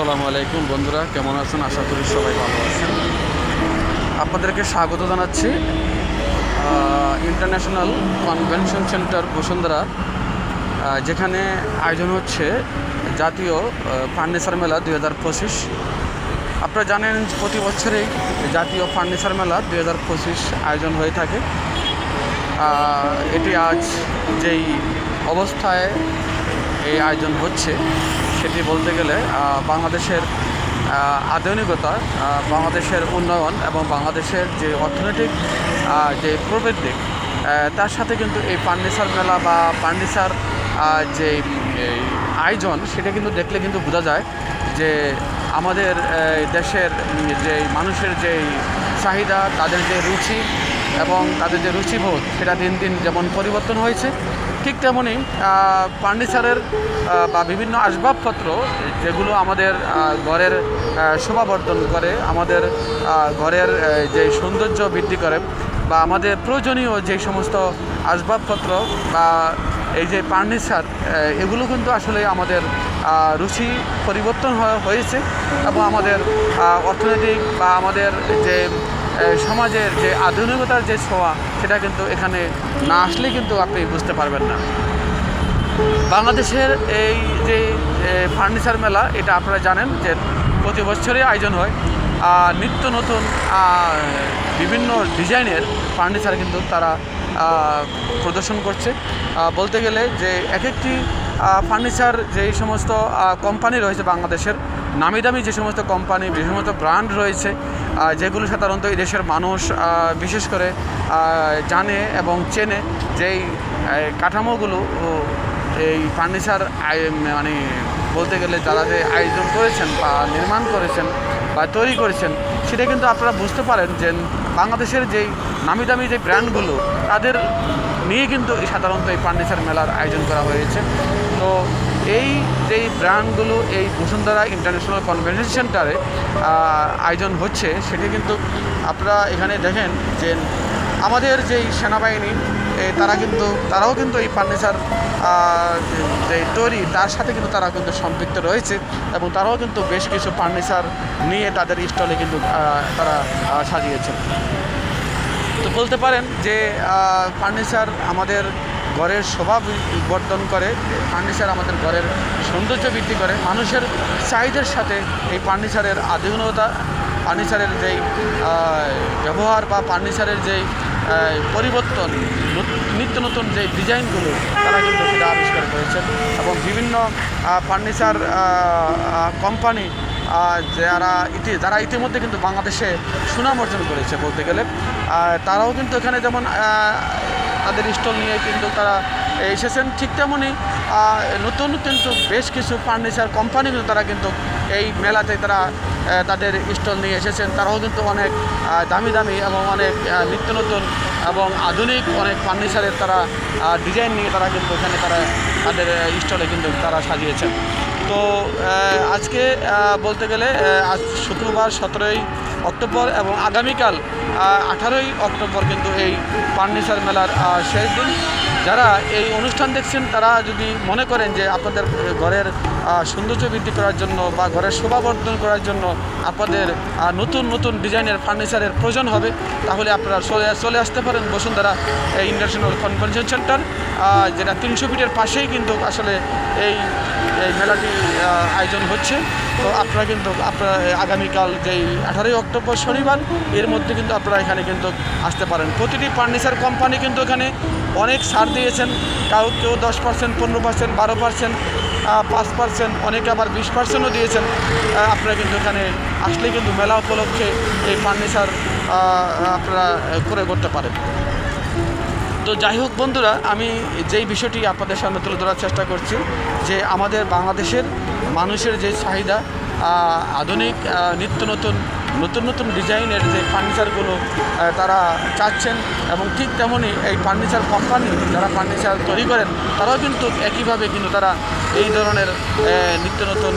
আসসালামু আলাইকুম বন্ধুরা, কেমন আছেন? আশা করি সবাই ভালো আছেন। আপনাদেরকে স্বাগত জানাচ্ছি ইন্টারন্যাশনাল কনভেনশন সেন্টার বসুন্ধরা যেখানে আয়োজন হচ্ছে জাতীয় ফার্নিচার মেলা দুই হাজার পঁচিশ। আপনারা জানেন প্রতি বছরেই জাতীয় ফার্নিচার মেলা দুই হাজার পঁচিশ আয়োজন হয়ে থাকে। এটি আজ যেই অবস্থায় এই আয়োজন হচ্ছে সেটি বলতে গেলে বাংলাদেশের আধুনিকতা বাংলাদেশের উন্নয়ন এবং বাংলাদেশের যে অর্থনৈতিক যে প্রবৃদ্ধি তার সাথে কিন্তু এই ফার্নিচার মেলা বা আহ, যে আয়োজন সেটা কিন্তু দেখলে কিন্তু বোঝা যায় যে আমাদের দেশের যে মানুষের যে চাহিদা তাদের যে রুচি এবং তাদের যে রুচিবোধ সেটা দিন দিন যেমন পরিবর্তন হয়েছে ঠিক তেমনই ফার্নিচারের বা বিভিন্ন আসবাবপত্র যেগুলো আমাদের ঘরের শোভাবর্ধন করে, আমাদের ঘরের যে সৌন্দর্য বৃদ্ধি করে, বা আমাদের প্রয়োজনীয় যে সমস্ত আসবাবপত্র বা এই যে ফার্নিচার এগুলো কিন্তু আসলে আমাদের রুচি পরিবর্তন হয়ে- হয়েছে এবং আমাদের অর্থনৈতিক বা আমাদের যে সমাজের যে আধুনিকতার যে ছোঁয়া, সেটা কিন্তু এখানে না আসলে কিন্তু আপনি বুঝতে পারবেন না। বাংলাদেশের এই যে ফার্নিচার মেলা, এটা আপনারা জানেন যে প্রতি বছরই আয়োজন হয়। আর নিত্য নতুন বিভিন্ন ডিজাইনের ফার্নিচার কিন্তু তারা প্রদর্শন করছে। বলতে গেলে যে এক একটি ফার্নিচার যেই সমস্ত কোম্পানি রয়েছে বাংলাদেশের, নামি দামি যে সমস্ত কোম্পানি সমস্ত ব্র্যান্ড রয়েছে যেগুলো সাধারণত এই দেশের মানুষ বিশেষ করে জানে এবং চেনে যেই কাঠামোগুলো এই ফার্নিচার মানে বলতে গেলে যারা যে আয়োজন করেছেন বা নির্মাণ করেছেন বা তৈরি করেছেন, সেটা কিন্তু আপনারা বুঝতে পারেন যে বাংলাদেশের যেই নামি দামি যে ব্র্যান্ডগুলো তাদের নিয়ে কিন্তু সাধারণত এই ফার্নিচার মেলার আয়োজন করা হয়েছে। তো এই যেই ব্র্যান্ডগুলো এই বসুন্ধরা ইন্টারন্যাশনাল কনভেনশন সেন্টারে আয়োজন হচ্ছে সেটি কিন্তু আপনারা এখানে দেখেন যে আমাদের যেই সেনাবাহিনী তারা কিন্তু তারাও কিন্তু এই ফার্নিচার যে তৈরি তার সাথে কিন্তু তারা কিন্তু সম্পৃক্ত রয়েছে এবং তারাও কিন্তু বেশ কিছু ফার্নিচার নিয়ে তাদের স্টলে কিন্তু তারা আহ, সাজিয়েছেন। তো বলতে পারেন যে ফার্নিচার আমাদের ঘরের শোভা বর্ধন করে, ফার্নিচার আমাদের ঘরের সৌন্দর্য বৃদ্ধি করে। মানুষের চাহিদার সাথে এই ফার্নিচারের আধুনিকতা, ফার্নিচারের যেই ব্যবহার বা ফার্নিচারের যেই পরিবর্তন নত- নিত্য নতুন যে ডিজাইনগুলো, তারা কিন্তু সেটা আবিষ্কার করেছেন এবং বিভিন্ন ফার্নিচার কোম্পানি যারা ইতি, যারা ইতিমধ্যে কিন্তু বাংলাদেশে সুনাম অর্জন করেছে বলতে গেলে। তারাও কিন্তু এখানে যেমন তাদের স্টল নিয়ে কিন্তু তারা এসেছেন ঠিক তেমনই নতুন কিন্তু বেশ কিছু ফার্নিচার কোম্পানি কিন্তু তারা কিন্তু এই মেলাতে তারা তাদের স্টল নিয়ে এসেছেন। তারাও কিন্তু অনেক দামি দামি এবং অনেক নিত্য নতুন এবং আধুনিক অনেক ফার্নিচারের তারা ডিজাইন নিয়ে তারা কিন্তু এখানে তারা তাদের স্টলে কিন্তু তারা সাজিয়েছেন। তো আজকে বলতে গেলে আজ শুক্রবার সতেরোই অক্টোবর এবং আগামীকাল আঠারোই অক্টোবর কিন্তু এই ফার্নিচার মেলার শেষ দিন। যারা এই অনুষ্ঠান দেখছেন, তারা যদি মনে করেন যে আপনাদের ঘরের সৌন্দর্য বৃদ্ধি করার জন্য বা ঘরের শোভাবর্ধন করার জন্য আপনাদের নতুন নতুন ডিজাইনের ফার্নিচারের প্রয়োজন হবে, তাহলে আপনারা চলে চলে আসতে পারেন বসুন্ধরা ইন্টারন্যাশনাল কনভেনশন সেন্টার যেটা তিনশো ফিটের পাশেই কিন্তু আসলে এই এই মেলাটি আয়োজন হচ্ছে। তো আপনারা কিন্তু, আপনারা আগামীকাল যেই আঠারোই অক্টোবর শনিবার, এর মধ্যে কিন্তু আপনারা এখানে কিন্তু আসতে পারেন। প্রতিটি ফার্নিচার কোম্পানি কিন্তু এখানে অনেক ছাড় দিয়েছেন কাউ কেউ দশ পার্সেন্ট পনেরো পার্সেন্ট বারো পার্সেন্ট পাঁচ পার্সেন্ট অনেকে আবার বিশ পার্সেন্টও দিয়েছেন। আপনারা কিন্তু এখানে আসলে কিন্তু মেলা উপলক্ষে এই ফার্নিচার আপনারা ক্রয় করতে পারেন। তো যাই হোক বন্ধুরা, আমি যেই বিষয়টি আপনাদের সামনে তুলে ধরার চেষ্টা করছি, যে আমাদের বাংলাদেশের মানুষের যে চাহিদা আধুনিক নিত্য নতুন নতুন নতুন ডিজাইনের যে ফার্নিচারগুলো তারা চাচ্ছেন এবং ঠিক তেমনই এই ফার্নিচার কোম্পানি যারা ফার্নিচার তৈরি করেন, তারাও কিন্তু একইভাবে কিন্তু তারা এই ধরনের নিত্য নতুন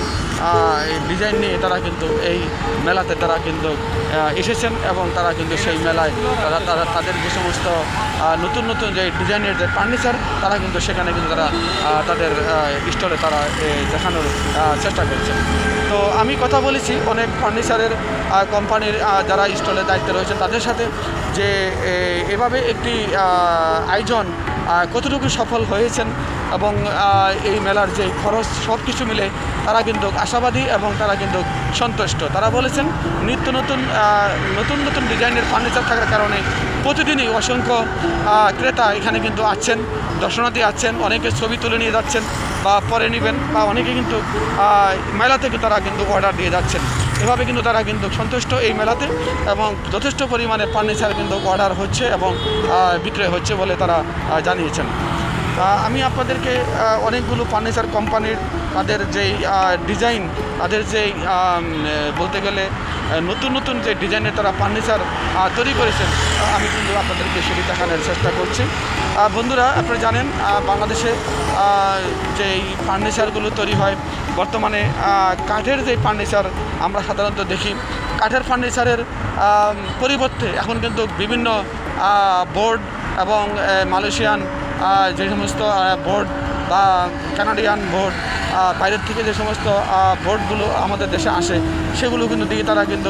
ডিজাইন নিয়ে তারা কিন্তু এই মেলাতে তারা কিন্তু এসেছেন এবং তারা কিন্তু সেই মেলায় তারা তারা, তাদের যে সমস্ত নতুন নতুন যে ডিজাইনের যে ফার্নিচার তারা কিন্তু সেখানে কিন্তু তারা তাদের স্টলে তারা দেখানোর চেষ্টা করছেন। তো আমি কথা বলেছি অনেক ফার্নিচারের কোম্পানির যারা স্টলের দায়িত্বে রয়েছে তাদের সাথে যে এভাবে একটি আয়োজন কতটুকু সফল হয়েছেন এবং এই মেলার যে খরচ সব কিছু মিলে তারা কিন্তু আশাবাদী এবং তারা কিন্তু সন্তুষ্ট। তারা বলেছেন, নিত্য নতুন নতুন নতুন ডিজাইনের ফার্নিচার থাকার কারণে প্রতিদিনই অসংখ্য ক্রেতা এখানে কিন্তু আছেন দর্শনার্থী আছেন অনেকে ছবি তুলে নিয়ে যাচ্ছেন বা পরে নেবেন বা অনেকে কিন্তু মেলা থেকে তারা কিন্তু অর্ডার দিয়ে যাচ্ছেন। এভাবে কিন্তু তারা কিন্তু সন্তুষ্ট এই মেলাতে এবং যথেষ্ট পরিমাণে ফার্নিচার কিন্তু অর্ডার হচ্ছে এবং বিক্রয় হচ্ছে বলে তারা জানিয়েছেন। আমি আপনাদেরকে অনেকগুলো ফার্নিচার কোম্পানির তাদের যেই ডিজাইন তাদের যেই বলতে গেলে নতুন নতুন যে ডিজাইনের তারা ফার্নিচার তৈরি করেছেন আমি কিন্তু আপনাদেরকে সেটি দেখানোর চেষ্টা করছি। বন্ধুরা, আপনারা জানেন বাংলাদেশে যেই ফার্নিচারগুলো তৈরি হয়, বর্তমানে কাঠের যে ফার্নিচার আমরা সাধারণত দেখি, কাঠের ফার্নিচারের পরিবর্তে এখন কিন্তু বিভিন্ন বোর্ড এবং মালয়েশিয়ান যে সমস্ত বোর্ড বা কানাডিয়ান বোর্ড বাইরের থেকে যে সমস্ত বোর্ডগুলো আমাদের দেশে আসে, সেগুলো কিন্তু দিয়ে তারা কিন্তু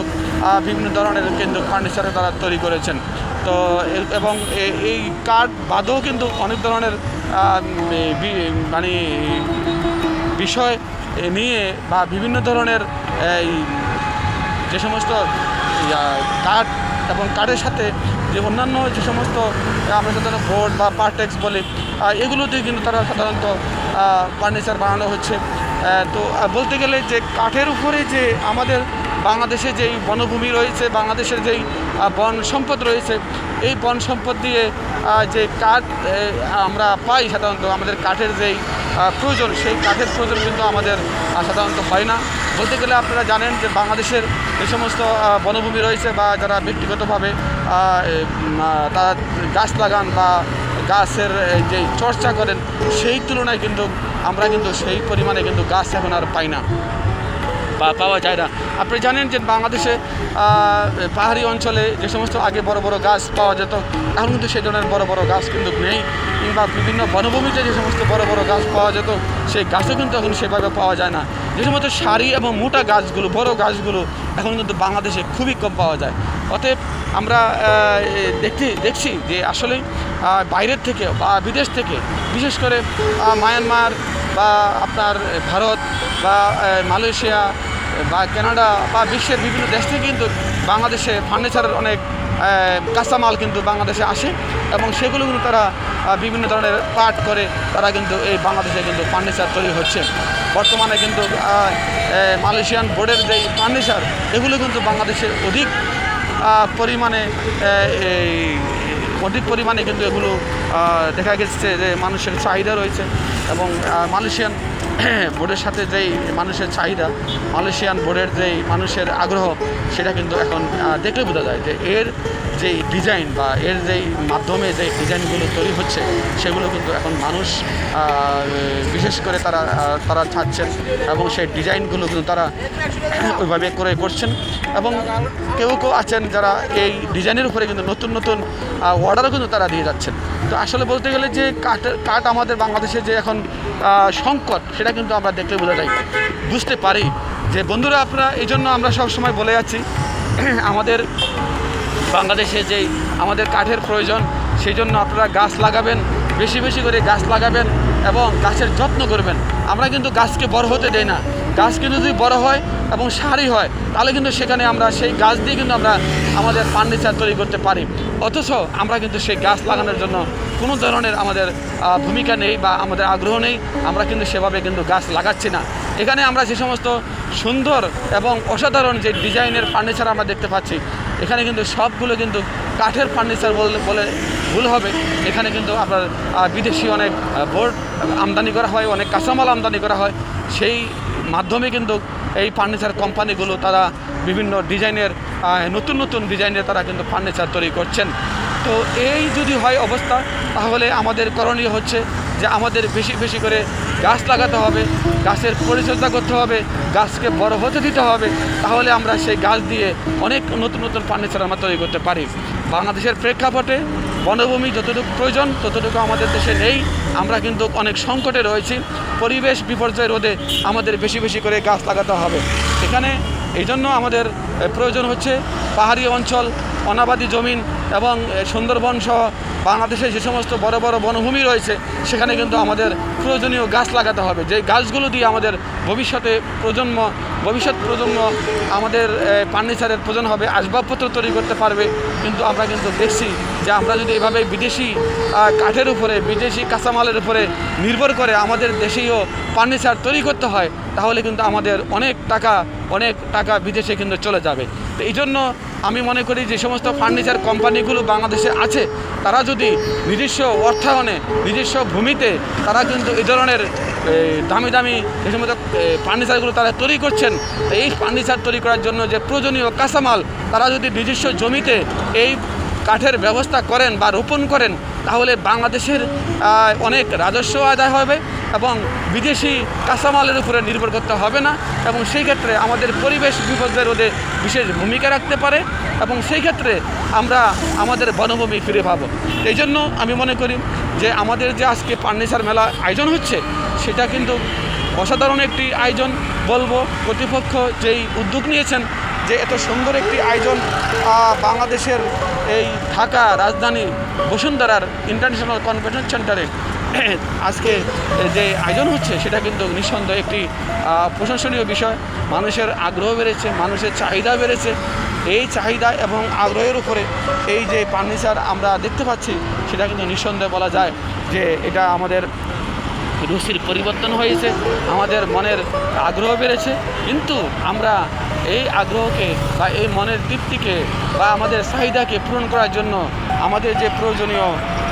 বিভিন্ন ধরনের কিন্তু ফার্নিচারে তারা তৈরি করেছেন। তো এবং এই কাঠ বাদেও কিন্তু অনেক ধরনের মানে বিষয় নিয়ে বা বিভিন্ন ধরনের, এই যে সমস্ত কাঠ এবং কাঠের সাথে যে অন্যান্য যে সমস্ত আমরা সাধারণত বোর্ড বা পার্টেক্স বলি এগুলো দিয়ে কিন্তু তারা সাধারণত ফার্নিচার বানানো হচ্ছে। তো বলতে গেলে যে কাঠের উপরে যে আমাদের বাংলাদেশে যেই বনভূমি রয়েছে, বাংলাদেশের যেই বন সম্পদ রয়েছে, এই বন সম্পদ দিয়ে যে কাঠ আমরা পাই সাধারণত, আমাদের কাঠের যেই প্রয়োজন, সেই কাঠের প্রয়োজন কিন্তু আমাদের সাধারণত হয় না। বলতে গেলে আপনারা জানেন যে বাংলাদেশের যে সমস্ত বনভূমি রয়েছে বা যারা ব্যক্তিগতভাবে তারা গাছ লাগান বা গাছের যে চর্চা করেন, সেই তুলনায় কিন্তু আমরা কিন্তু সেই পরিমাণে কিন্তু গাছ এখন আর পাই না। বা পাওয়া যায় না। আপনি জানেন যে বাংলাদেশে পাহাড়ি অঞ্চলে যে সমস্ত আগে বড় বড় গাছ পাওয়া যেত, এখন কিন্তু সেই ধরনের বড় বড় গাছ কিন্তু নেই। কিংবা বিভিন্ন বনভূমিতে যে সমস্ত বড় বড় গাছ পাওয়া যেত, সেই গাছও কিন্তু এখন সেভাবে পাওয়া যায় না। যে সমস্ত সারি এবং মোটা গাছগুলো, বড় গাছগুলো এখন কিন্তু বাংলাদেশে খুবই কম পাওয়া যায়। অতএব আমরা দেখতে, দেখছি যে আসলে বাইরের থেকে বা বিদেশ থেকে, বিশেষ করে মায়ানমার বা আপনার ভারত বা মালয়েশিয়া বা কানাডা বা বিশ্বের বিভিন্ন দেশ থেকে কিন্তু বাংলাদেশে ফার্নিচারের অনেক কাঁচামাল কিন্তু বাংলাদেশে আসে এবং সেগুলো কিন্তু তারা বিভিন্ন ধরনের পার্ট করে তারা কিন্তু এই বাংলাদেশে কিন্তু ফার্নিচার তৈরি হচ্ছে। বর্তমানে কিন্তু মালয়েশিয়ান বোর্ডের যে ফার্নিচার, এগুলো কিন্তু বাংলাদেশে অধিক পরিমাণে অধিক পরিমাণে কিন্তু এগুলো দেখা গেছে যে মানুষের চাহিদা রয়েছে এবং মালয়েশিয়ান বোর্ডের সাথে যেই মানুষের চাহিদা, মালয়েশিয়ান বোর্ডের যেই মানুষের আগ্রহ, সেটা কিন্তু এখন দেখলে বোঝা যায় যে এর যেই ডিজাইন বা এর যেই মাধ্যমে যে ডিজাইনগুলো তৈরি হচ্ছে, সেগুলো কিন্তু এখন মানুষ বিশেষ করে তারা তারা চাচ্ছেন এবং সেই ডিজাইনগুলো কিন্তু তারা ওইভাবে করে করছেন এবং কেউ কেউ আছেন যারা এই ডিজাইনের উপরে কিন্তু নতুন নতুন অর্ডারও কিন্তু তারা দিয়ে যাচ্ছেন। তো আসলে বলতে গেলে যে কাঠ কাঠ আমাদের বাংলাদেশে যে এখন সংকট সেটা কিন্তু আমরা দেখলে বোঝা যায়। বুঝতে পারি যে বন্ধুরা আপনারা, এই জন্য আমরা সবসময় বলে যাচ্ছি, আমাদের বাংলাদেশে যে আমাদের কাঠের প্রয়োজন, সেই জন্য আপনারা গাছ লাগাবেন, বেশি বেশি করে গাছ লাগাবেন। এবং গাছের যত্ন করবেন। আমরা কিন্তু গাছকে বড় হতে দেই না। গাছ কিন্তু যদি বড় হয় এবং সারি হয়, তাহলে কিন্তু সেখানে আমরা সেই গাছ দিয়ে কিন্তু আমরা আমাদের ফার্নিচার তৈরি করতে পারি। অথচ আমরা কিন্তু সেই গাছ লাগানোর জন্য কোনো ধরনের আমাদের ভূমিকা নেই বা আমাদের আগ্রহ নেই। আমরা কিন্তু সেভাবে কিন্তু গাছ লাগাচ্ছি না। এখানে আমরা যে সমস্ত সুন্দর এবং অসাধারণ যে ডিজাইনের ফার্নিচার আমরা দেখতে পাচ্ছি, এখানে কিন্তু সবগুলো কিন্তু কাঠের ফার্নিচার বলে ভুল হবে। এখানে কিন্তু আপনার বিদেশি অনেক বোর্ড আমদানি করা হয়, অনেক কাঁচামাল আমদানি করা হয়। সেই মাধ্যমে কিন্তু এই ফার্নিচার কোম্পানিগুলো তারা বিভিন্ন ডিজাইনের নতুন নতুন ডিজাইনের তারা কিন্তু ফার্নিচার তৈরি করছেন। তো এই যদি হয় অবস্থা, তাহলে আমাদের করণীয় হচ্ছে যে আমাদের বেশি বেশি করে গাছ লাগাতে হবে, গাছের পরিচর্যা করতে হবে, গাছকে বড় হতে দিতে হবে, তাহলে আমরা সেই গাছ দিয়ে অনেক নতুন নতুন ফার্নিচার আমরা তৈরি করতে পারি। বাংলাদেশের প্রেক্ষাপটে বনভূমি যতটুকু প্রয়োজন, ততটুকু আমাদের দেশে নেই। আমরা কিন্তু অনেক সংকটে রয়েছি। পরিবেশ বিপর্যয় রোধে আমাদের বেশি বেশি করে গাছ লাগাতে হবে। এখানে এই জন্য আমাদের প্রয়োজন হচ্ছে পাহাড়ি অঞ্চল, অনাবাদী জমিন এবং সুন্দরবন সহ বাংলাদেশে যে সমস্ত বড় বড় বনভূমি রয়েছে, সেখানে কিন্তু আমাদের প্রয়োজনীয় গাছ লাগাতে হবে। যে গাছগুলো দিয়ে আমাদের ভবিষ্যতে প্রজন্ম, ভবিষ্যৎ প্রজন্ম আমাদের ফার্নিচারের প্রয়োজন হবে, আসবাবপত্র তৈরি করতে পারবে, কিন্তু আমরা কিন্তু দেখছি যে আমরা যদি এভাবে বিদেশি কাঠের উপরে, বিদেশি কাঁচামালের উপরে নির্ভর করে আমাদের দেশেও ফার্নিচার তৈরি করতে হয়, তাহলে কিন্তু আমাদের অনেক টাকা অনেক টাকা বিদেশে কিন্তু চলে যাবে। তো এই জন্য আমি মনে করি যে সমস্ত ফার্নিচার কোম্পানিগুলো বাংলাদেশে আছে, তারা যদি নিজস্ব অর্থায়নে, নিজস্ব ভূমিতে তারা কিন্তু এই ধরনের দামি দামি যে সমস্ত ফার্নিচারগুলো তারা তৈরি করছেন এই ফার্নিচার তৈরি করার জন্য যে প্রয়োজনীয় কাঁচামাল তারা যদি নিজস্ব জমিতে এই কাঠের ব্যবস্থা করেন বা রোপণ করেন, তাহলে বাংলাদেশের অনেক রাজস্ব আদায় হবে। এবং বিদেশি কাঁচামালের উপরে নির্ভর করতে হবে না এবং সেই ক্ষেত্রে আমাদের পরিবেশ বিপর্যয় রোধে বিশেষ ভূমিকা রাখতে পারে এবং সেই ক্ষেত্রে আমরা আমাদের বনভূমি ফিরে পাবো। এই জন্য আমি মনে করি যে আমাদের যে আজকে ফার্নিচার মেলা আয়োজন হচ্ছে, সেটা কিন্তু অসাধারণ একটি আয়োজন। বলব কর্তৃপক্ষ যেই উদ্যোগ নিয়েছেন যে এত সুন্দর একটি আয়োজন বাংলাদেশের এই ঢাকা রাজধানী বসুন্ধরার ইন্টারন্যাশনাল কনভেনশন সেন্টারে আজকে যে আয়োজন হচ্ছে, সেটা কিন্তু নিঃসন্দেহে একটি প্রশংসনীয় বিষয়। মানুষের আগ্রহ বেড়েছে, মানুষের চাহিদা বেড়েছে। এই চাহিদা এবং আগ্রহের উপরে এই যে ফার্নিচার আমরা দেখতে পাচ্ছি, সেটা কিন্তু নিঃসন্দেহে বলা যায় যে এটা আমাদের রুচির পরিবর্তন হয়েছে, আমাদের মনের আগ্রহ বেড়েছে। কিন্তু আমরা এই আগ্রহকে বা এই মনের তৃপ্তিকে বা আমাদের চাহিদাকে পূরণ করার জন্য আমাদের যে প্রয়োজনীয়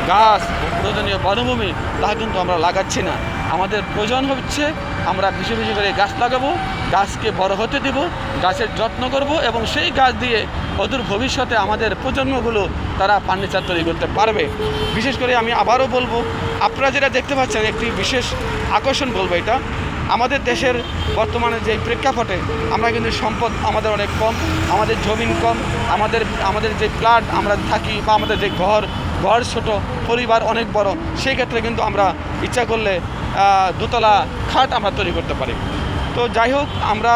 গাছ প্রয়োজনীয় বনভূমি, তা কিন্তু আমরা লাগাচ্ছি না। আমাদের প্রয়োজন হচ্ছে আমরা বেশি বেশি করে গাছ লাগাবো, গাছকে বড় হতে দেব, গাছের যত্ন করব এবং সেই গাছ দিয়ে অদূর ভবিষ্যতে আমাদের প্রজন্মগুলো তারা ফার্নিচার তৈরি করতে পারবে। বিশেষ করে আমি আবারও বলব, আপনারা যেটা দেখতে পাচ্ছেন, একটি বিশেষ আকর্ষণ বলব এটা। আমাদের দেশের বর্তমানে যে প্রেক্ষাপটে আমরা কিন্তু সম্পদ আমাদের অনেক কম, আমাদের জমিন কম, আমাদের আমাদের যে প্লাট আমরা থাকি বা আমাদের যে ঘর ঘর ছোট, পরিবার অনেক বড় সেই ক্ষেত্রে কিন্তু আমরা ইচ্ছা করলে দোতলা খাট আমরা তৈরি করতে পারি। তো যাই হোক, আমরা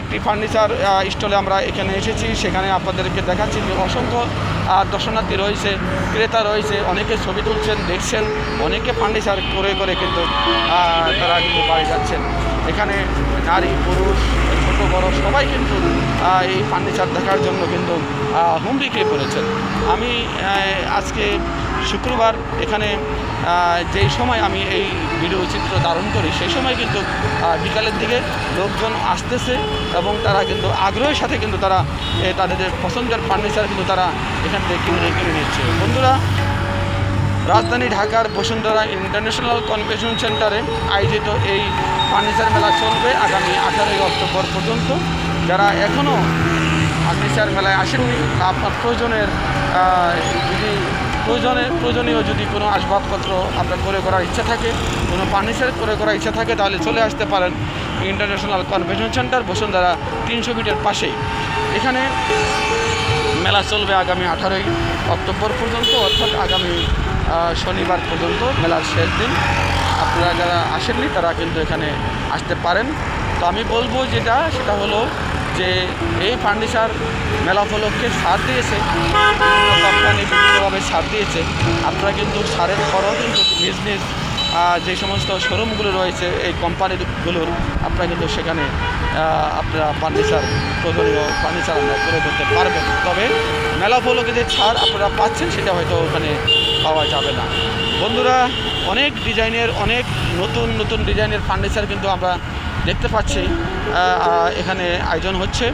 একটি ফার্নিচার স্টলে আমরা এখানে এসেছি, সেখানে আপনাদেরকে দেখাচ্ছি যে অসংখ্য দর্শনার্থী রয়েছে, ক্রেতা রয়েছে, অনেকে ছবি তুলছেন, দেখছেন, অনেকে ফার্নিচার করে করে কিন্তু তারা কিন্তু বাড়ি যাচ্ছেন। এখানে নারী, পুরুষ ছোট বড় সবাই কিন্তু এই ফার্নিচার দেখার জন্য কিন্তু হুমড়ি খেয়ে পড়েছেন। আমি আজকে শুক্রবার এখানে যেই সময় আমি এই ভিডিও চিত্র ধারণ করি, সেই সময় কিন্তু বিকালের দিকে লোকজন আসতেছে এবং তারা কিন্তু আগ্রহের সাথে কিন্তু তারা তাদের পছন্দের ফার্নিচার কিন্তু তারা এখান থেকে কিনে কিনে নিচ্ছে। বন্ধুরা রাজধানী ঢাকার বসুন্ধরা ইন্টারন্যাশনাল কনভেনশন সেন্টারে আয়োজিত এই ফার্নিচার মেলা চলবে আগামী আঠারোই অক্টোবর পর্যন্ত। যারা এখনও ফার্নিচার মেলায় আসেননি আপনার প্রয়োজনের যদি প্রয়োজনে প্রয়োজনীয় যদি কোনো আসবাবপত্র আপনার করে করার ইচ্ছা থাকে, কোনো ফার্নিচার করে করার ইচ্ছা থাকে, তাহলে চলে আসতে পারেন ইন্টারন্যাশনাল কনভেনশন সেন্টার বসুন্ধরা তিনশো ফিটের পাশেই। এখানে মেলা চলবে আগামী আঠারোই অক্টোবর পর্যন্ত, অর্থাৎ আগামী শনিবার পর্যন্ত মেলার শেষ দিন। আপনারা যারা আসেননি, তারা কিন্তু এখানে আসতে পারেন। তো আমি বলব যেটা, সেটা হলো যে এই ফার্নিচার মেলা উপলক্ষে সার দিয়েছে। কোম্পানি বিভিন্নভাবে সার দিয়েছে। আপনারা কিন্তু সারের খরচ কিন্তু বিজনেস যে সমস্ত শোরুমগুলো রয়েছে, এই কোম্পানিগুলোর আপনারা কিন্তু সেখানে আপনারা ফার্নিচার প্রয়োজনীয় ফার্নিচার আপনারা করে করতে পারবেন। তবে মেলা উপলক্ষে যে ছাড় আপনারা পাচ্ছেন, সেটা হয়তো ওখানে পাওয়া যাবে না। বন্ধুরা, অনেক ডিজাইনের অনেক নতুন নতুন ডিজাইনের ফার্নিচার কিন্তু আমরা দেখতে পাচ্ছি এখানে আয়োজন হচ্ছে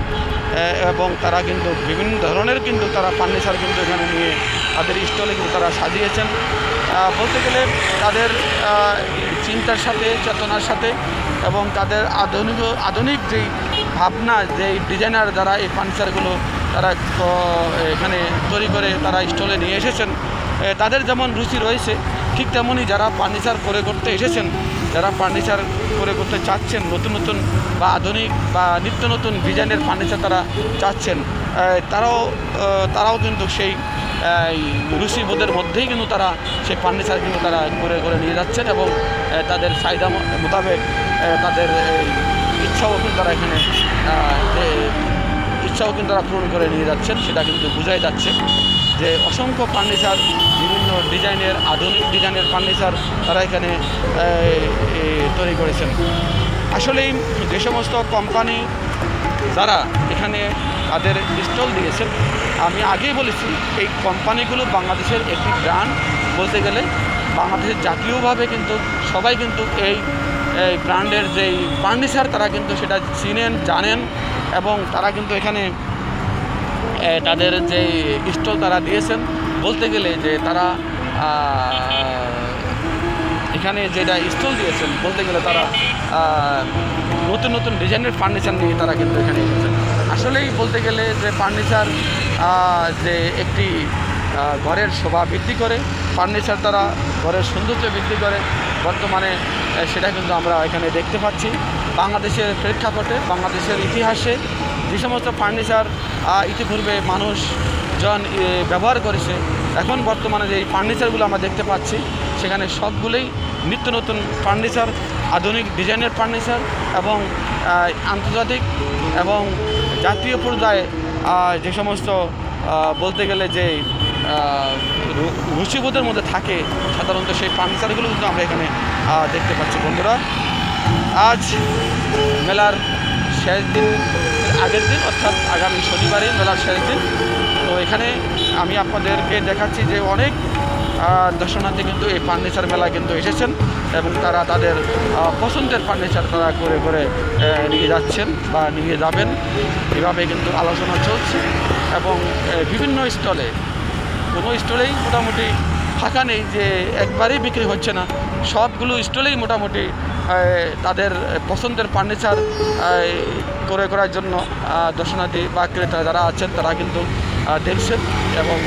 এবং তারা কিন্তু বিভিন্ন ধরনের কিন্তু তারা ফার্নিচার কিন্তু এখানে নিয়ে তাদের স্টলে কিন্তু তারা সাজিয়েছেন। বলতে গেলে তাদের চিন্তার সাথে, চেতনার সাথে এবং তাদের আধুনিক আধুনিক যেই ভাবনা, যেই ডিজাইনার যারা এই ফার্নিচারগুলো তারা এখানে তৈরি করে তারা স্টলে নিয়ে এসেছেন তাদের যেমন রুচি রয়েছে, ঠিক তেমনই যারা ফার্নিচার করে করতে এসেছেন, যারা ফার্নিচার করে করতে চাচ্ছেন, নতুন নতুন বা আধুনিক বা নিত্য নতুন ডিজাইনের ফার্নিচার তারা চাচ্ছেন তারাও তারাও কিন্তু সেই রুচিবোধের মধ্যেই কিন্তু তারা সেই ফার্নিচার কিন্তু তারা করে করে নিয়ে যাচ্ছেন এবং তাদের চাহিদা মোতাবেক তাদের ইচ্ছাও কিন্তু তারা এখানে ইচ্ছাও কিন্তু তারা পূরণ করে নিয়ে যাচ্ছেন। সেটা কিন্তু বোঝাই যাচ্ছে যে অসংখ্য ফার্নিচার বিভিন্ন ডিজাইনের, আধুনিক ডিজাইনের ফার্নিচার তারা এখানে তৈরি করেছেন। আসলেই যে সমস্ত কোম্পানি যারা এখানে তাদের স্টল দিয়েছেন। আমি আগেই বলেছি, এই কোম্পানিগুলো বাংলাদেশের একটি ব্র্যান্ড বলতে গেলে বাংলাদেশের জাতীয়ভাবে কিন্তু সবাই কিন্তু এই এই ব্র্যান্ডের যেই ফার্নিচার তারা কিন্তু সেটা চিনেন, জানেন এবং তারা কিন্তু এখানে তাদের যে স্টল তারা দিয়েছেন। বলতে গেলে যে তারা এখানে যেটা স্টল দিয়েছেন বলতে গেলে তারা নতুন নতুন ডিজাইনের ফার্নিচার নিয়ে তারা কিন্তু এখানে এসেছেন। আসলেই বলতে গেলে যে ফার্নিচার যে একটি ঘরের শোভা বৃদ্ধি করে ফার্নিচার তারা ঘরের সৌন্দর্য বৃদ্ধি করে বর্তমানে সেটা কিন্তু আমরা এখানে দেখতে পাচ্ছি। বাংলাদেশের প্রেক্ষাপটে বাংলাদেশের ইতিহাসে যে সমস্ত ফার্নিচার ইতিপূর্বে মানুষজন এ, ব্যবহার করেছে এখন বর্তমানে যে ফার্নিচারগুলো আমরা দেখতে পাচ্ছি সেখানে সবগুলোই নিত্য নতুন ফার্নিচার, আধুনিক ডিজাইনের ফার্নিচার এবং আন্তর্জাতিক এবং জাতীয় পর্যায়ে যে সমস্ত বলতে গেলে যে রুচিবোধের মধ্যে থাকে, সাধারণত সেই ফার্নিচারগুলো কিন্তু আমরা এখানে দেখতে পাচ্ছি বন্ধুরা। আজ মেলার শেষ দিন, আগের দিন, অর্থাৎ আগামী শনিবারে মেলার শেষ দিন। তো এখানে আমি আপনাদেরকে দেখাচ্ছি যে অনেক দর্শনার্থী কিন্তু এই ফার্নিচার মেলায় কিন্তু এসেছেন এবং তারা তাদের পছন্দের ফার্নিচার তারা করে করে নিয়ে যাচ্ছেন বা নিয়ে যাবেন। এভাবে কিন্তু আলোচনা চলছে এবং বিভিন্ন স্টলে, কোনো স্টলেই মোটামুটি ফাঁকা নেই যে একবারেই বিক্রি হচ্ছে না। সবগুলো স্টলেই মোটামুটি তাদের পছন্দের ফার্নিচার করে করার জন্য দর্শনার্থী বা ক্রেতা যারা আছেন তারা কিন্তু দেখছেন এবং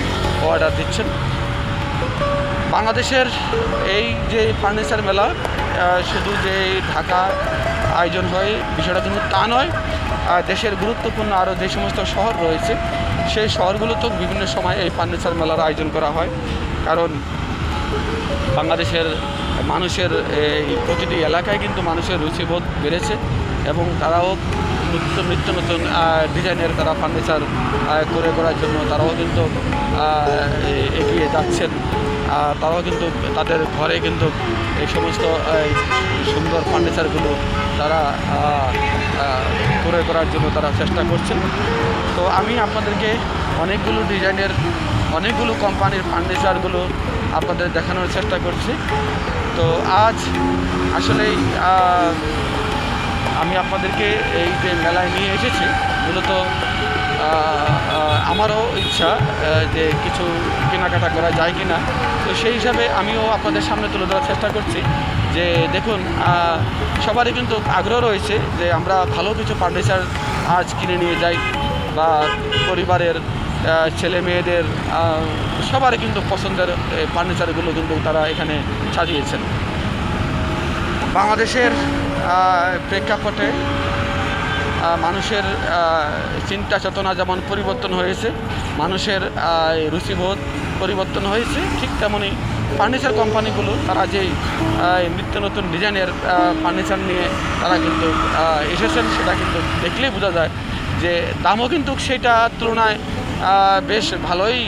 অর্ডার দিচ্ছেন। বাংলাদেশের এই যে ফার্নিচার মেলা শুধু যে ঢাকা আয়োজন হয়, বিষয়টা কিন্তু তা নয়। দেশের গুরুত্বপূর্ণ আরও যে সমস্ত শহর রয়েছে, সেই শহরগুলোতেও বিভিন্ন সময় এই ফার্নিচার মেলার আয়োজন করা হয়। কারণ বাংলাদেশের মানুষের এই প্রতিটি এলাকায় কিন্তু মানুষের রুচিবোধ বেড়েছে এবং তারাও নিত্য নিত্য নতুন ডিজাইনের তারা ফার্নিচার করে করার জন্য তারাও কিন্তু এগিয়ে যাচ্ছেন। তারাও কিন্তু তাদের ঘরে কিন্তু এই সমস্ত সুন্দর ফার্নিচারগুলো তারা আহ, করার জন্য তারা চেষ্টা করছেন। তো আমি আপনাদেরকে অনেকগুলো ডিজাইনের অনেকগুলো কোম্পানির ফার্নিচারগুলো আপনাদের দেখানোর চেষ্টা করছি। তো আজ আসলেই আমি আপনাদেরকে এই যে মেলায় নিয়ে এসেছি মূলত আমারও ইচ্ছা যে কিছু কেনাকাটা করা যায় কি না তো সেই হিসাবে আমিও আপনাদের সামনে তুলে ধরার চেষ্টা করছি যে দেখুন সবারই কিন্তু আগ্রহ রয়েছে যে আমরা ভালো কিছু ফার্নিচার আজ কিনে নিয়ে যাই বা পরিবারের ছেলে মেয়েদের সবারই কিন্তু পছন্দের ফার্নিচারগুলো কিন্তু তারা এখানে সাজিয়েছেন। বাংলাদেশের প্রেক্ষাপটে মানুষের চিন্তা চেতনা যেমন পরিবর্তন হয়েছে মানুষের রুচিবোধ পরিবর্তন হয়েছে ঠিক তেমনই ফার্নিচার কোম্পানিগুলো তারা আহ, নিত্য নতুন ডিজাইনের ফার্নিচার নিয়ে তারা কিন্তু এসেছেন সেটা কিন্তু দেখলেই বোঝা যায় যে দামও কিন্তু সেটার তুলনায় বেশ ভালোই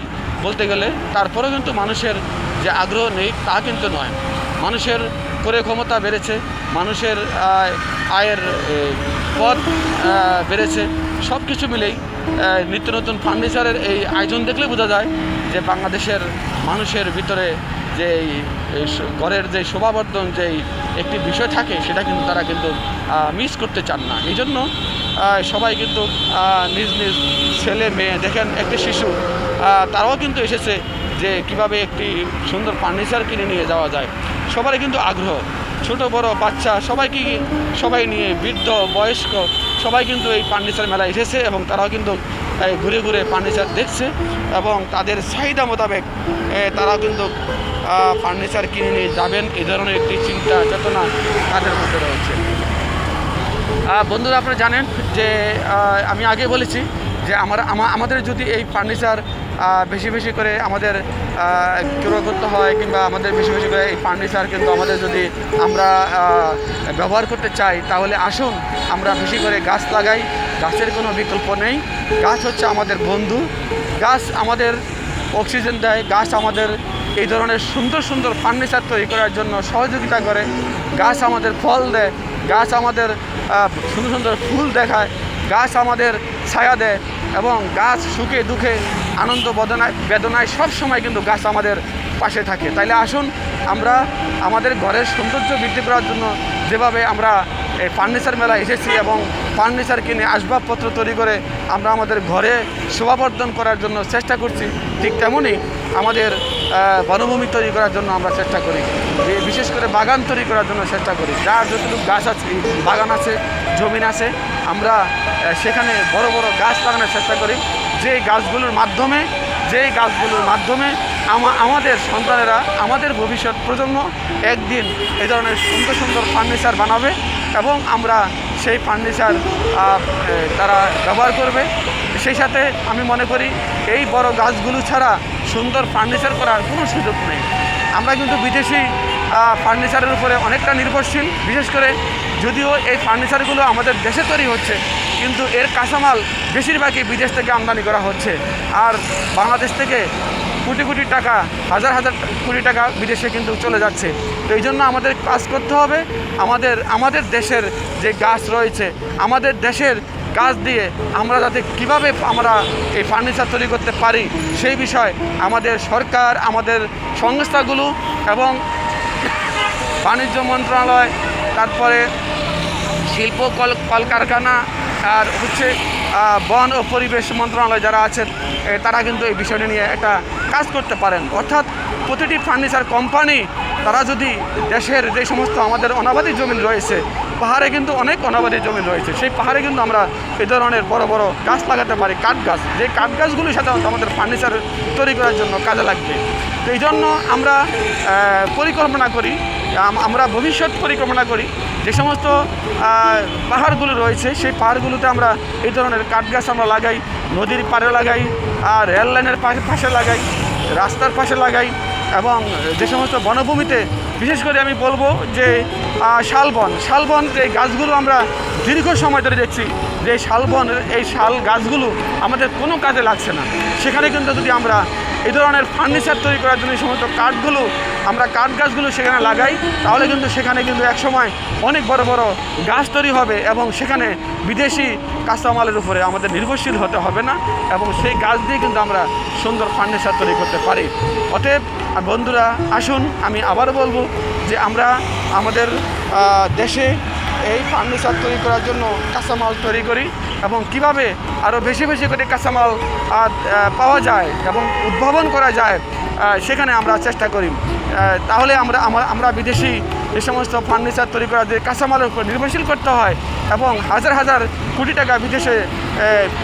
বলতে গেলে। তারপরেও কিন্তু মানুষের যে আগ্রহ নেই তা কিন্তু নয়। মানুষের করে ক্ষমতা বেড়েছে, মানুষের আয়ের পথ বেড়েছে সব কিছু মিলেই নিত্য নতুন ফার্নিচারের এই আয়োজন দেখলে বোঝা যায় যে বাংলাদেশের মানুষের ভিতরে যে ঘরের যে শোভাবর্ধন যেই একটি বিষয় থাকে, সেটা কিন্তু তারা কিন্তু মিস করতে চান না। এই জন্য সবাই কিন্তু নিজ নিজ ছেলে মেয়ে দেখেন একটি শিশু তারাও কিন্তু এসেছে যে কীভাবে একটি সুন্দর ফার্নিচার কিনে নিয়ে যাওয়া যায়, সবারই কিন্তু আগ্রহ। ছোট, বড়, বাচ্চা, সবাইকে সবাই নিয়ে বৃদ্ধ, বয়স্ক, সবাই কিন্তু এই ফার্নিচার মেলায় এসেছে এবং তারাও কিন্তু ঘুরে ঘুরে ফার্নিচার দেখছে এবং তাদের চাহিদা মোতাবেক তারাও কিন্তু ফার্নিচার কিনে নিয়ে যাবেন। এই ধরনের একটি চিন্তা, চেতনা তাদের মধ্যে রয়েছে। বন্ধুরা আপনারা জানেন যে আমি আগে বলেছি যে আমার আমাদের যদি এই ফার্নিচার বেশি বেশি করে আমাদের ক্রয় করতে হয় কিংবা আমাদের বেশি বেশি করে এই ফার্নিচার কিন্তু আমাদের যদি আমরা ব্যবহার করতে চাই, তাহলে আসুন আমরা বেশি করে গাছ লাগাই। গাছের কোনো বিকল্প নেই। গাছ হচ্ছে আমাদের বন্ধু। গাছ আমাদের অক্সিজেন দেয়। গাছ আমাদের এই ধরনের সুন্দর সুন্দর ফার্নিচার তৈরি করার জন্য সহযোগিতা করে। গাছ আমাদের ফল দেয়। গাছ আমাদের সুন্দর সুন্দর ফুল দেখায়। গাছ আমাদের ছায়া দেয় এবং গাছ সুখে দুঃখে আনন্দ বদনায় বেদনায় সব সময় কিন্তু গাছ আমাদের পাশে থাকে। তাইলে আসুন, আমরা আমাদের ঘরের সৌন্দর্য বৃদ্ধি করার জন্য যেভাবে আমরা এই ফার্নিচার মেলা এসেছি এবং ফার্নিচার কিনে আসবাবপত্র তৈরি করে আমরা আমাদের ঘরে শোভাবর্ধন করার জন্য চেষ্টা করছি, ঠিক তেমনই আমাদের বনভূমি তৈরি করার জন্য আমরা চেষ্টা করি। বিশেষ করে বাগান তৈরি করার জন্য চেষ্টা করি। যার যতটুকু গাছ আছে, বাগান আছে, জমিন আছে, আমরা সেখানে বড় বড় গাছ লাগানোর চেষ্টা করি। যে গাছগুলোর মাধ্যমে, যেই গাছগুলোর মাধ্যমে আমা- আমাদের সন্তানেরা, আমাদের ভবিষ্যৎ প্রজন্ম একদিন এই ধরনের সুন্দর সুন্দর ফার্নিচার বানাবে এবং আমরা সেই ফার্নিচার তারা ব্যবহার করবে। সেই সাথে আমি মনে করি এই বড় গাছগুলো ছাড়া সুন্দর ফার্নিচার করার কোনো সুযোগ নেই। আমরা কিন্তু বিদেশি ফার্নিচারের উপরে অনেকটা নির্ভরশীল। বিশেষ করে যদিও এই ফার্নিচারগুলো আমাদের দেশে তৈরি হচ্ছে, কিন্তু এর কাঁচামাল বেশিরভাগই বিদেশ থেকে আমদানি করা হচ্ছে। আর বাংলাদেশ থেকে কোটি কোটি টাকা, হাজার হাজার কোটি টাকা বিদেশে কিন্তু চলে যাচ্ছে। তো এই জন্য আমাদের কাজ করতে হবে। আমাদের আমাদের দেশের যে গাছ রয়েছে, আমাদের দেশের গাছ দিয়ে আমরা যাতে কীভাবে আমরা এই ফার্নিচার তৈরি করতে পারি, সেই বিষয় আমাদের সরকার, আমাদের সংস্থাগুলো এবং বাণিজ্য মন্ত্রণালয়, তারপরে শিল্প কল কলকারখানা, আর হচ্ছে বন ও পরিবেশ মন্ত্রণালয় যারা আছেন তারা কিন্তু এই বিষয়টি নিয়ে একটা কাজ করতে পারেন। অর্থাৎ প্রতিটি ফার্নিচার কোম্পানি, তারা যদি দেশের যে সমস্ত আমাদের অনাবাদী জমি রয়েছে, পাহাড়ে কিন্তু অনেক অনাবাদী জমি রয়েছে। সেই পাহাড়ে কিন্তু আমরা এই ধরনের বড় বড় গাছ লাগাতে পারি, কাঠ গাছ। যে কাঠ গাছগুলি সাধারণত আমাদের ফার্নিচার তৈরি করার জন্য কাজে লাগবে। তো এই জন্য আমরা পরিকল্পনা করি আমরা ভবিষ্যৎ পরিকল্পনা করি। যে সমস্ত পাহাড়গুলো রয়েছে, সেই পাহাড়গুলোতে আমরা এই ধরনের কাঠ গাছ আমরা লাগাই, নদীর পাড়ে লাগাই, আর রেল লাইনের পাশে লাগাই, রাস্তার পাশে লাগাই, এবং যে সমস্ত বনভূমিতে, বিশেষ করে আমি বলব যে শালবন। শালবন, যে গাছগুলো আমরা দীর্ঘ সময় ধরে দেখছি, যে শালবন, এই শাল গাছগুলো আমাদের কোনো কাজে লাগছে না। সেখানে কিন্তু যদি আমরা এই ধরনের ফার্নিচার তৈরি করার জন্য এই সমস্ত কাঠগুলো, আমরা কাঠ গাছগুলো সেখানে লাগাই, তাহলে কিন্তু সেখানে কিন্তু একসময় অনেক বড় বড় গাছ তৈরি হবে এবং সেখানে বিদেশি কাঁচামালের উপরে আমাদের নির্ভরশীল হতে হবে না এবং সেই গাছ দিয়ে কিন্তু আমরা সুন্দর ফার্নিচার তৈরি করতে পারি। অতএব, বন্ধুরা, আসুন আমি আবার বলব যে আমরা আমাদের দেশে এই ফার্নিচার তৈরি করার জন্য কাঁচামাল তৈরি করি এবং কীভাবে আরও বেশি বেশি করে কাঁচামাল পাওয়া যায় এবং উদ্ভাবন করা যায় সেখানে আমরা চেষ্টা করি। তাহলে আমরা আমরা বিদেশি যে সমস্ত ফার্নিচার তৈরি করা যে কাঁচামালের উপর নির্ভরশীল করতে হয় এবং হাজার হাজার কোটি টাকা বিদেশে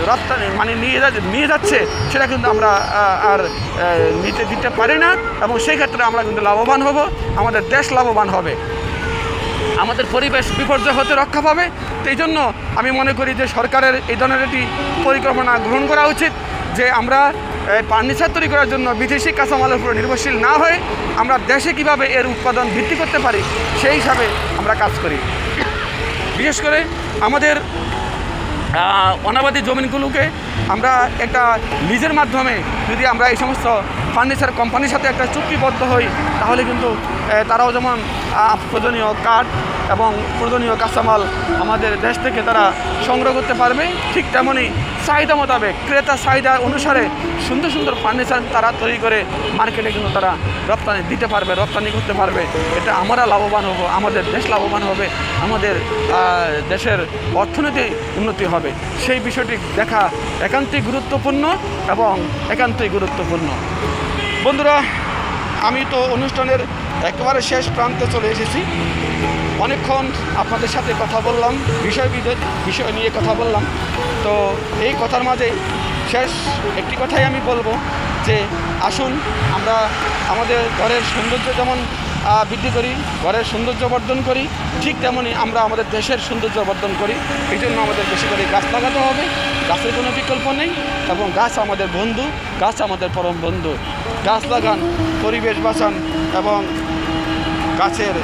রপ্তানি মানে নিয়ে যা, নিয়ে যাচ্ছে, সেটা কিন্তু আমরা আর নিতে দিতে পারি না এবং সেই ক্ষেত্রে আমরা কিন্তু লাভবান হব, আমাদের দেশ লাভবান হবে। আমাদের পরিবেশ বিপর্যয় হতে রক্ষা পাবে। সেই জন্য আমি মনে করি যে সরকারের এই ধরনের একটি পরিকল্পনা গ্রহণ করা উচিত, যে আমরা ফার্নিচার তৈরি করার জন্য বিদেশি কাঁচামালের উপর নির্ভরশীল না হয়ে আমরা দেশে কীভাবে এর উৎপাদন বৃদ্ধি করতে পারি, সেই হিসাবে আমরা কাজ করি। বিশেষ করে আমাদের অনাবাদী জমিনগুলোকে আমরা একটা লিজের মাধ্যমে যদি আমরা এই সমস্ত ফার্নিচার কোম্পানির সাথে একটা চুক্তিবদ্ধ হই, তাহলে কিন্তু তারাও যেমন প্রয়োজনীয় কাঠ এবং প্রয়োজনীয় কাঁচামাল আমাদের দেশ থেকে তারা সংগ্রহ করতে পারবে, ঠিক তেমনই চাহিদা মোতাবেক, ক্রেতা চাহিদা অনুসারে সুন্দর সুন্দর ফার্নিচার তারা তৈরি করে মার্কেটে কিন্তু তারা রপ্তানি দিতে পারবে, রপ্তানি করতে পারবে। এটা আমরা লাভবান হব, আমাদের দেশ লাভবান হবে, আমাদের দেশের অর্থনীতি উন্নতি হবে। সেই বিষয়টি দেখা একান্তই গুরুত্বপূর্ণ এবং একান্তই গুরুত্বপূর্ণ। বন্ধুরা, আমি তো অনুষ্ঠানের একেবারে শেষ প্রান্তে চলে এসেছি। অনেকক্ষণ আপনাদের সাথে কথা বললাম বিষয় বিষয় নিয়ে কথা বললাম। তো এই কথার মাঝে শেষ একটি কথাই আমি বলব যে, আসুন, আমরা আমাদের ঘরের সৌন্দর্য যেমন বৃদ্ধি করি, ঘরের সৌন্দর্য বর্ধন করি, ঠিক তেমনই আমরা আমাদের দেশের সৌন্দর্য বর্ধন করি। এই জন্য আমাদের বেশি করে গাছ লাগাতে হবে, গাছের কোনো বিকল্প নেই এবং গাছ আমাদের বন্ধু, গাছ আমাদের পরম বন্ধু। গাছ লাগান, পরিবেশ বাঁচান এবং গাছের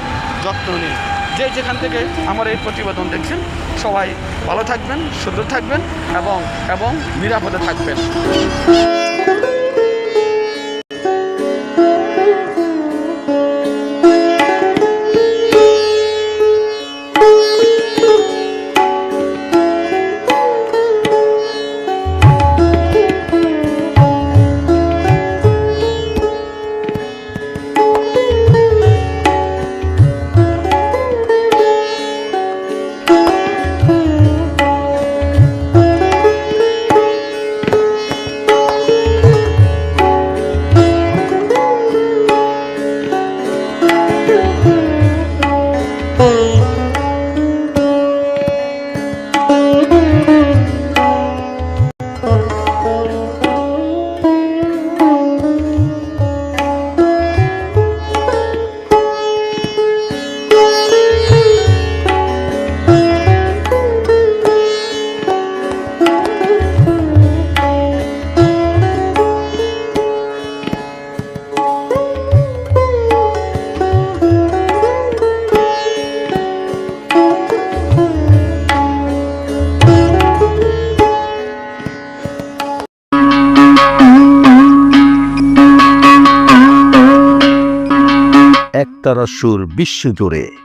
যত্ন নিন। যে যেখান থেকে আমার এই প্রতিবেদন দেখছেন, সবাই ভালো থাকবেন, সুন্দর থাকবেন এবং এবং নিরাপদে থাকবেন। একতারা সুর বিশ্বজুড়ে